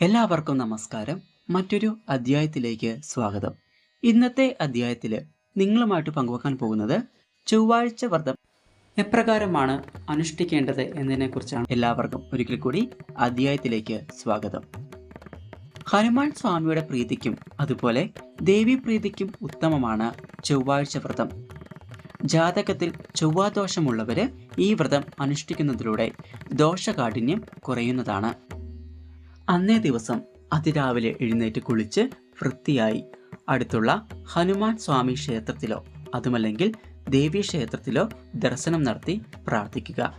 എല്ലാവർക്കും നമസ്കാരം. മറ്റൊരു അധ്യായത്തിലേക്ക് സ്വാഗതം. ഇന്നത്തെ അധ്യായത്തിൽ നിങ്ങളുമായിട്ട് പങ്കുവെക്കാൻ പോകുന്നത് ചൊവ്വാഴ്ച വ്രതം എപ്രകാരമാണ് അനുഷ്ഠിക്കേണ്ടത് എന്നതിനെക്കുറിച്ചാണ്. എല്ലാവർക്കും ഒരിക്കൽ കൂടി അധ്യായത്തിലേക്ക് സ്വാഗതം. ഹനുമാൻ സ്വാമിയുടെ പ്രീതിക്കും അതുപോലെ ദേവി പ്രീതിക്കും ഉത്തമമാണ് ചൊവ്വാഴ്ച വ്രതം. ജാതകത്തിൽ ചൊവ്വാദോഷമുള്ളവര് ഈ വ്രതം അനുഷ്ഠിക്കുന്നതിലൂടെ ദോഷകാഠിന്യം കുറയുന്നതാണ്. അന്നേ ദിവസം അതിരാവിലെ എഴുന്നേറ്റ് കുളിച്ച് വൃത്തിയായി. അടുത്തുള്ള ഹനുമാൻ സ്വാമി ക്ഷേത്രത്തിലോ അതുമല്ലെങ്കിൽ ദേവീ ക്ഷേത്രത്തിലോ ദർശനം നടത്തി പ്രാർത്ഥിക്കുക.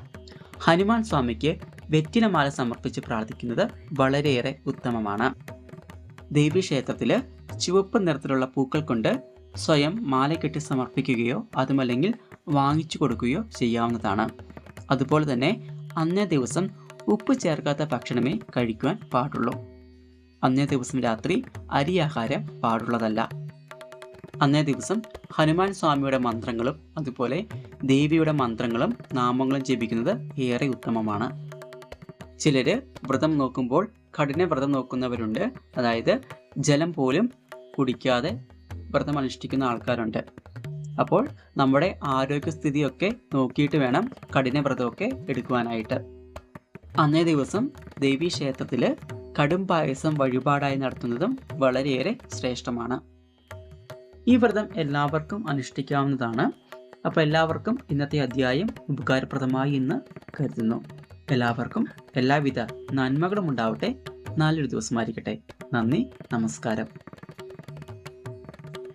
ഹനുമാൻ സ്വാമിക്ക് വെറ്റിലമാല സമർപ്പിച്ച് പ്രാർത്ഥിക്കുന്നത് വളരെയേറെ ഉത്തമമാണ്. ദേവീ ക്ഷേത്രത്തിൽ ചുവപ്പ് നിറത്തിലുള്ള പൂക്കൾ കൊണ്ട് സ്വയം മാല കെട്ടി സമർപ്പിക്കുകയോ അതുമല്ലെങ്കിൽ വാങ്ങിച്ചു കൊടുക്കുകയോ ചെയ്യാവുന്നതാണ്. അതുപോലെ തന്നെ അന്നേ ദിവസം ഉപ്പ് ചേർക്കാത്ത ഭക്ഷണമേ കഴിക്കുവാൻ പാടുള്ളൂ. അന്നേ ദിവസം രാത്രി അരിയാഹാരം പാടുള്ളതല്ല. അന്നേ ദിവസം ഹനുമാൻ സ്വാമിയുടെ മന്ത്രങ്ങളും അതുപോലെ ദേവിയുടെ മന്ത്രങ്ങളും നാമങ്ങളും ജപിക്കുന്നത് ഏറെ ഉത്തമമാണ്. ചിലര് വ്രതം നോക്കുമ്പോൾ കഠിന വ്രതം നോക്കുന്നവരുണ്ട്. അതായത് ജലം പോലും കുടിക്കാതെ വ്രതം അനുഷ്ഠിക്കുന്ന ആൾക്കാരുണ്ട്. അപ്പോൾ നമ്മുടെ ആരോഗ്യസ്ഥിതിയൊക്കെ നോക്കിയിട്ട് വേണം കഠിന വ്രതമൊക്കെ എടുക്കുവാനായിട്ട്. അന്നേ ദിവസം ദേവീ ക്ഷേത്രത്തിൽ കടും പായസം വഴിപാടായി നടത്തുന്നതും വളരെയേറെ ശ്രേഷ്ഠമാണ്. ഈ വ്രതം എല്ലാവർക്കും അനുഷ്ഠിക്കാവുന്നതാണ്. അപ്പോൾ എല്ലാവർക്കും ഇന്നത്തെ അധ്യായം ഉപകാരപ്രദമായി എന്ന് കരുതുന്നു. എല്ലാവർക്കും എല്ലാവിധ നന്മകളും ഉണ്ടാവട്ടെ. നല്ലൊരു ദിവസമായിരിക്കട്ടെ. നന്ദി നമസ്കാരം.